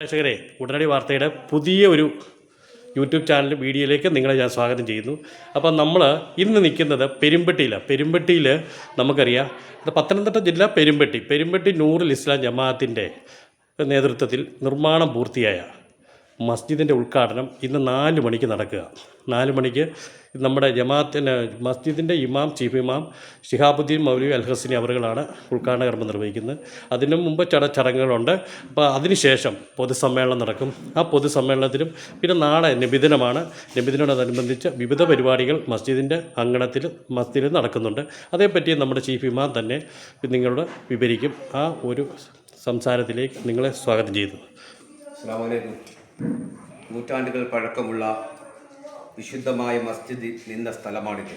പ്രേക്ഷകരെ ഉടനടി വാർത്തയുടെ പുതിയ ഒരു യൂട്യൂബ് ചാനൽ വീഡിയോയിലേക്ക് നിങ്ങളെ ഞാൻ സ്വാഗതം ചെയ്യുന്നു. അപ്പം നമ്മൾ ഇന്ന് നിൽക്കുന്നത് പെരുമ്പട്ടിയിലാണ്. പെരുമ്പട്ടിയിൽ നമുക്കറിയാം പത്തനംതിട്ട ജില്ല പെരുമ്പട്ടി. പെരുമ്പട്ടി നൂറിൽ ഇസ്ലാം ജമാഅത്തിന്റെ നേതൃത്വത്തിൽ നിർമ്മാണം പൂർത്തിയായ മസ്ജിദിന്റെ ഉദ്ഘാടനം ഇന്ന് നാല് മണിക്ക് നടക്കുക. നാല് മണിക്ക് നമ്മുടെ ജമാഅത്തിന് മസ്ജിദിന്റെ ഇമാം ചീഫ് ഇമാം ഷിഹാബുദ്ദീൻ മൗലി അൽ ഹസനി അവറുകളാണ് ഉദ്ഘാടന കർമ്മം നിർവഹിക്കുന്നത്. അതിനു മുമ്പ് ചട ചടങ്ങുകളുണ്ട്. അപ്പോൾ അതിനുശേഷം പൊതുസമ്മേളനം നടക്കും. ആ പൊതുസമ്മേളനത്തിലും പിന്നെ നാളെ നബിദിനമാണ്. നിബിദിനോടനുബന്ധിച്ച് വിവിധ പരിപാടികൾ മസ്ജിദിന്റെ അങ്കണത്തിൽ മസ്ജിദിൽ നടക്കുന്നുണ്ട്. അതേപ്പറ്റി നമ്മുടെ ചീഫ് ഇമാം തന്നെ നിങ്ങളോട് വിവരിക്കും. ആ ഒരു സംസാരത്തിലേക്ക് നിങ്ങളെ സ്വാഗതം ചെയ്യുന്നു. നൂറ്റാണ്ടുകൾ പഴക്കമുള്ള വിശുദ്ധമായ മസ്ജിദ് നിന്ന സ്ഥലമാണിത്.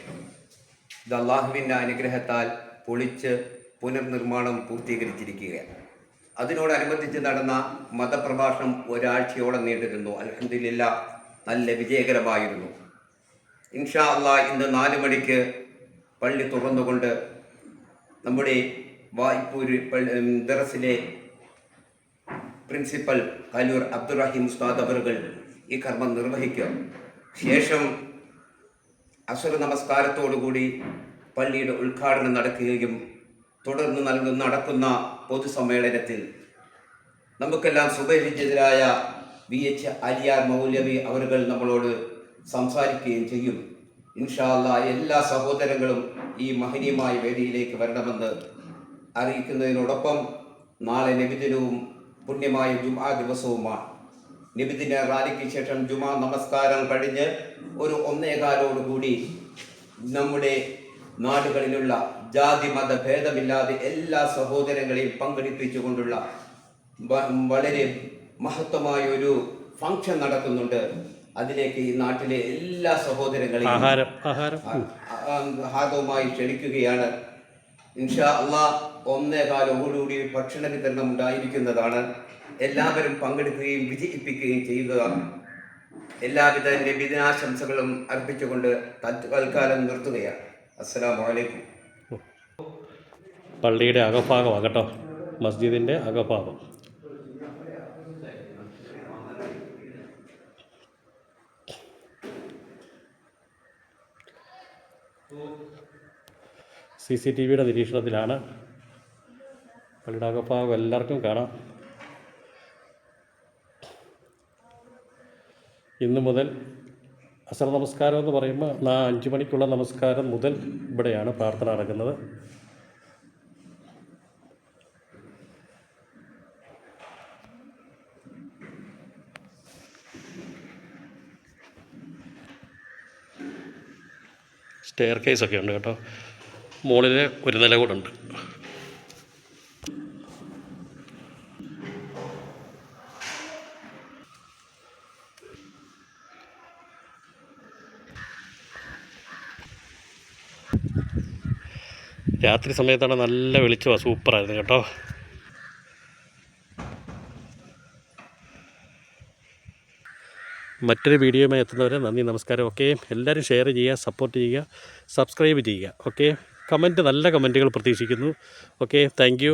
ഇത് അള്ളാഹുവിന്റെ അനുഗ്രഹത്താൽ പൊളിച്ച് പുനർനിർമ്മാണം പൂർത്തീകരിച്ചിരിക്കുകയാണ്. അതിനോടനുബന്ധിച്ച് നടന്ന മതപ്രഭാഷണം ഒരാഴ്ചയോളം നീണ്ടിരുന്നു അലഹദില്ല നല്ല വിജയകരമായിരുന്നു. ഇൻഷാ അള്ളാ ഇന്ന് നാല് മണിക്ക് പള്ളി തുറന്നുകൊണ്ട് നമ്മുടെ വായ്പൂര് ദറസിലെ പ്രിൻസിപ്പൽ കലൂർ അബ്ദുറഹീം ഉസ്താദ് അവറുകൾ ഈ കർമ്മം നിർവഹിക്കും. ശേഷം അസുര നമസ്കാരത്തോടുകൂടി പള്ളിയുടെ ഉദ്ഘാടനം നടക്കുകയും തുടർന്ന് നൽകുന്ന നടക്കുന്ന പൊതുസമ്മേളനത്തിൽ നമുക്കെല്ലാം സുപരിചിതരായ വി എച്ച് അലിയാർ മൗലവി അവരുകൾ നമ്മളോട് സംസാരിക്കുകയും ചെയ്യും. ഇൻഷാല്ല എല്ലാ സഹോദരങ്ങളും ഈ മഹനീയമായ വേദിയിലേക്ക് വരണമെന്ന് അറിയിക്കുന്നതിനോടൊപ്പം നാളെ നിബിദിനവും പുണ്യമായ ജുമാ ദിവസവുമാണ്. നബിദിന റാലിക്ക് ശേഷം ജുമാ നമസ്കാരം കഴിഞ്ഞ് ഒരു ഒന്നേകാലോടുകൂടി നമ്മുടെ നാടുകളിലുള്ള ജാതി മത ഭേദമില്ലാതെ എല്ലാ സഹോദരങ്ങളെയും പങ്കെടുപ്പിച്ചുകൊണ്ടുള്ള വളരെ മഹത്വമായ ഒരു ഫംഗ്ഷൻ നടക്കുന്നുണ്ട് അതിലേക്ക് ഈ നാട്ടിലെ എല്ലാ സഹോദരങ്ങളെയും ആഹാരം ആഹാരം ഉം. ഹാദവുമായി ക്ഷണിക്കുകയാണ് ഇൻഷാ അള്ളാ ഒന്നേ കാലോടുകൂടി ഭക്ഷണ വിതരണം ഉണ്ടായിരിക്കുന്നതാണ്. എല്ലാവരും പങ്കെടുക്കുകയും വിജയിപ്പിക്കുകയും ചെയ്യുക. എല്ലാവിധ നബിദിനാശംസകളും അർപ്പിച്ചുകൊണ്ട് തൽക്കാലം നിർത്തുകയാണ്. അസ്സലാമു അലൈക്കും പള്ളിയുടെ അകഭാഗമാണ് കേട്ടോ മസ്ജിദിന്റെ അകഭാഗം. സി സി ടി വിയുടെ നിരീക്ഷണത്തിലാണ്. പള്ളിയുടെ എല്ലാവർക്കും കാണാം. ഇന്ന് മുതൽ അസർ നമസ്കാരം എന്ന് പറയുമ്പോൾ നാ അഞ്ച് മണിക്കുള്ള നമസ്കാരം മുതൽ ഇവിടെയാണ് പ്രാർത്ഥന നടക്കുന്നത്. സ്റ്റെയർ കേസൊക്കെ ഉണ്ട് കേട്ടോ. മുകളിൽ ഒരു നില കൂടെ ഉണ്ട്. രാത്രി സമയത്താണ് നല്ല വെളിച്ചമാണ് സൂപ്പറായിരുന്നു കേട്ടോ. മറ്റൊരു വീഡിയോയുമായി എത്തുന്നവരെ നന്ദി നമസ്കാരം ഓക്കെ. എല്ലാവരും ഷെയർ ചെയ്യുക സപ്പോർട്ട് ചെയ്യുക സബ്സ്ക്രൈബ് ചെയ്യുക ഓക്കെ. കമന്റ് നല്ല കമന്റുകൾ പ്രതീക്ഷിക്കുന്നു. Okay thank